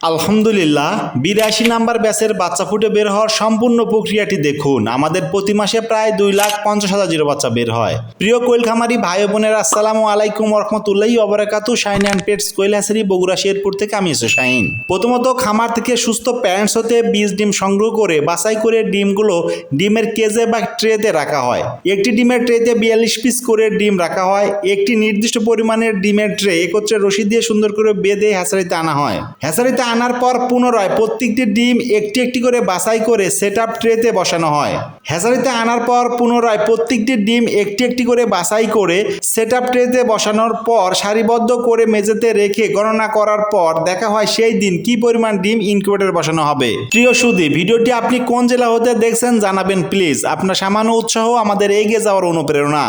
আলহামদুলিল্লাহ, বিরাশি নাম্বার ব্যাচের বাচ্চা ফুটে বের হওয়ার সম্পূর্ণ প্রক্রিয়াটি দেখুন। আমাদের প্রতি মাসে প্রায় দুই লাখ পঞ্চাশ হাজার জিরো বাচ্চা বের হয়। প্রিয় কোয়েল খামারি ভাই বোনের, আসসালামু আলাইকুম রহমতুল্লাহি অবরাকাতু shine and pets quail Bogura, Sherpur থেকে আমি এসে শাইন। প্রথমত, খামার থেকে সুস্থ প্যারেন্টস হতে বীজ ডিম সংগ্রহ করে, বাছাই করে ডিমগুলো ডিমের কেজে বা ট্রেতে রাখা হয়। একটি ডিমের ট্রেতে বিয়াল্লিশ পিস করে ডিম রাখা হয়। একটি নির্দিষ্ট পরিমাণের ডিমের ট্রে একত্রে রশি দিয়ে সুন্দর করে বেঁধে হ্যাচারিতে আনা হয়। হ্যাচারিতে আনার পর পুনরায় প্রত্যেকটি ডিম একটি একটি করে বাছাই করে সেট আপ ট্রেতে বসানো হয়। হ্যাচারিতে আনার পর পুনরায় প্রত্যেকটি ডিম একটি একটি করে বাছাই করে সেট আপ ট্রেতে বসানোর পর সারিবদ্ধ করে মেঝেতে রেখে গণনা করার পর দেখা হয় সেই দিন কি পরিমাণ ডিম ইনকিউবেটর বসানো হবে। প্রিয় সুদী ভিডিওটি আপনি কোন জেলা হতে দেখছেন জানাবেন প্লিজ। আপনার সামান্য উৎসাহ আমাদের এগিয়ে যাওয়ার অনুপ্রেরণা।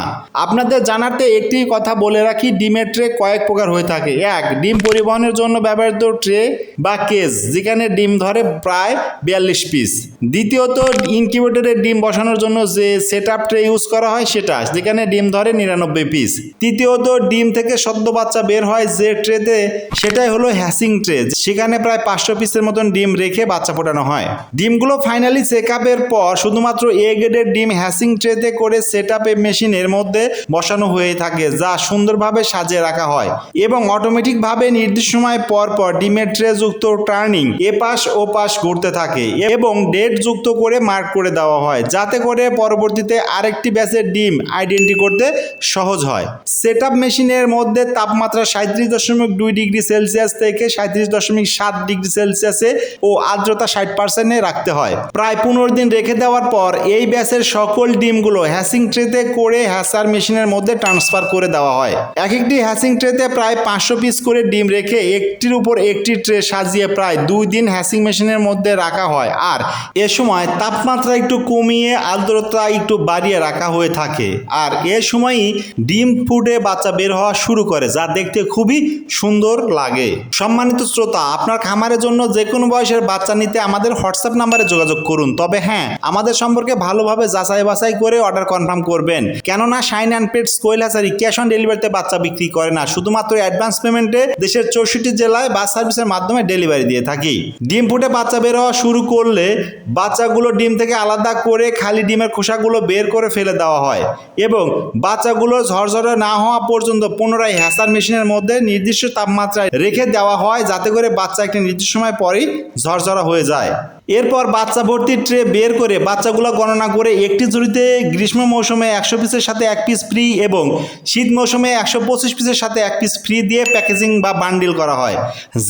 আপনাদের জানাতে একটি কথা বলে রাখি, ডিমের ট্রে কয়েক প্রকার হয়ে থাকে। এক, ডিম পরিবহনের জন্য ব্যবহৃত ট্রে বা কেজ যেখানে ডিম ধরে প্রায় বিয়াল্লিশ পিস দ্বিতীয়ত ইনকিউবেটরের ডিম বসানোর জন্য যে সেট ট্রে ইউজ করা হয় সেটা, যেখানে ডিম ধরে নিরানব্বই পিস তৃতীয়ত, ডিম থেকে সদ্য বাচ্চা বের হয় যে ট্রেতে সেটাই হলো হ্যাসিং ট্রে সেখানে প্রায় পাঁচশো পিসের মতন ডিম রেখে বাচ্চা ফোটানো হয়। ডিমগুলো ফাইনালি চেক আপের পর শুধুমাত্র এ গ্রেডের ডিম হ্যাসিং ট্রেতে করে সেট মেশিনের মধ্যে বসানো হয়ে থাকে, যা সুন্দরভাবে সাজিয়ে রাখা হয়। এবং অটোমেটিকভাবে নির্দিষ্ট সময় পর পর ডিমের ট্রে যুক্ত টার্নিং এ পাশ ও পাশ ঘুরতে থাকে এবং ডেট যুক্ত করে মার্ক করে দেওয়া হয়। যাতে করে পরবর্তীতে আরেকটি ব্যাচের ডিম আইডেন্টি করতে সহজ হয়। সেট মেশিনের মধ্যে তাপমাত্রা সাঁত্রিশ দশমিক দুই ডিগ্রি সেলসিয়াস থেকে সাঁত্রিশ দশমিক সাত ডিগ্রি সেলসিয়াসে ও আর্দ্রতা ষাট পার্সেন্টে রাখতে হয়। প্রায় পনেরো দিন রেখে দেওয়ার পর এই ব্যাচের সকল ডিমগুলো হ্যাসিং ট্রেতে করে হ্যাসার মেশিনের মধ্যে ট্রান্সফার করে দেওয়া হয়। এক একটি হ্যাসিং ট্রেতে প্রায় পাঁচশো পিস করে ডিম রেখে একটির উপর একটি ট্রে সাজিয়ে প্রায় দুই দিন হ্যাসিং মেশিনের মধ্যে রাখা হয়। আর এ সময় তাপমাত্রা একটু কমিয়ে আর্দ্রতা একটু বাড়িয়ে রাখা হয়ে থাকে। আর এ সময়ই ডিম ফুটে বাচ্চা বের হওয়া শুরু করে, যা দেখতে খুবই সুন্দর লাগে। সম্মানিত শ্রোতা, আপনার খামারের জন্য যে কোনো বয়সের বাচ্চা নিতে আমাদের হোয়াটসঅ্যাপ নাম্বারে যোগাযোগ করুন। তবে হ্যাঁ আমাদের সম্পর্কে ভালোভাবে যাচাই বাছাই করে অর্ডার কনফার্ম করবেন। কেননা শাইন অ্যান্ড পেটস কোয়েল হাসারি ক্যাশ অন ডেলিভারিতে বাচ্চা বিক্রি করে না। শুধুমাত্র অ্যাডভান্স পেমেন্টে দেশের চৌষট্টি জেলায় বাস সার্ভিসের মাধ্যমে ডেলিভারি দিয়ে থাকি। ডিম ফুটে বাচ্চা বের হওয়া শুরু করলে বাচ্চাগুলো ডিম থেকে আলাদা করে খালি ডিমের খোসাগুলো বের করে ফেলে দেওয়া হয় এবং বাচ্চাগুলো ঝরঝরে না হওয়া পর্যন্ত পুনরায় হ্যাসার মেশিনের মধ্যে নির্দিষ্ট তাপমাত্রায় রেখে দেওয়া হয় যাতে করে বাচ্চা একটি নির্দিষ্ট সময় পরেই ঝরঝরা হয়ে যায়। এরপর বাচ্চা ভর্তি ট্রে বের করে বাচ্চাগুলো গণনা করে একটি ঝুড়িতে গ্রীষ্ম মৌসুমে একশো পিসের সাথে এক পিস ফ্রি এবং শীত মৌসুমে একশো পঁচিশ পিসের সাথে এক পিস ফ্রি দিয়ে প্যাকেজিং বা বান্ডিল করা হয়।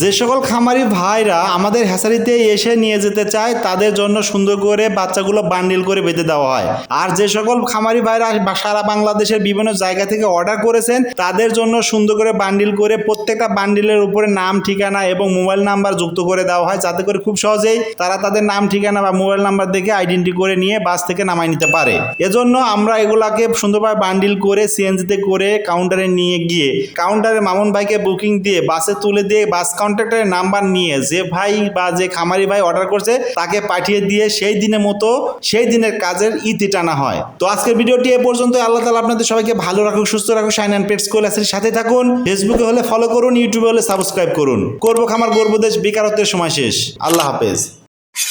যে সকল খামারি ভাইরা আমাদের হ্যাসারিতে এসে নিয়ে যেতে চায়, তাদের জন্য সুন্দর করে বাচ্চাগুলো বান্ডিল করে বেঁধে দেওয়া হয়। আর যে সকল খামারি ভাইরা সারা বাংলাদেশের বিভিন্ন জায়গা থেকে অর্ডার করেছেন, তাদের জন্য সুন্দর করে বান্ডিল করে প্রত্যেকটা বান্ডিলের উপরে নাম, ঠিকানা এবং মোবাইল নাম্বার যুক্ত করে দেওয়া হয়, যাতে করে খুব সহজেই তারা তাদের নাম, ঠিকানা বা মোবাইল নাম্বার দেখে আইডেন্টি করে নিয়ে বাস থেকে নামাই নিতে পারে। এজন্য আমরা এগুলাকে সুন্দরভাবে বান্ডিল করে সিএনজিতে করে কাউন্টারে নিয়ে গিয়ে কাউন্টারে মামুন ভাইকে বুকিং দিয়ে বাসে তুলে দিয়ে বাস কন্ট্রাক্টরের নাম্বার নিয়ে যে ভাই বা যে খামারি ভাই অর্ডার করছে, তাকে পাঠিয়ে দিয়ে সেই দিনের মতো সেই দিনের কাজের ইতি টানা হয়। তো আজকের ভিডিওটি এ পর্যন্ত আল্লাহ তালা আপনাদের সবাইকে ভালো রাখুক, সুস্থ রাখুক শাইন অ্যান্ড পেটস কোলাসের সাথে থাকুন। ফেসবুকে হলে ফলো করুন ইউটিউবে হলে সাবস্ক্রাইব করুন। করব খামার গর্ব দেশ বেকারত্বের সময় শেষ। আল্লাহ হাফেজ।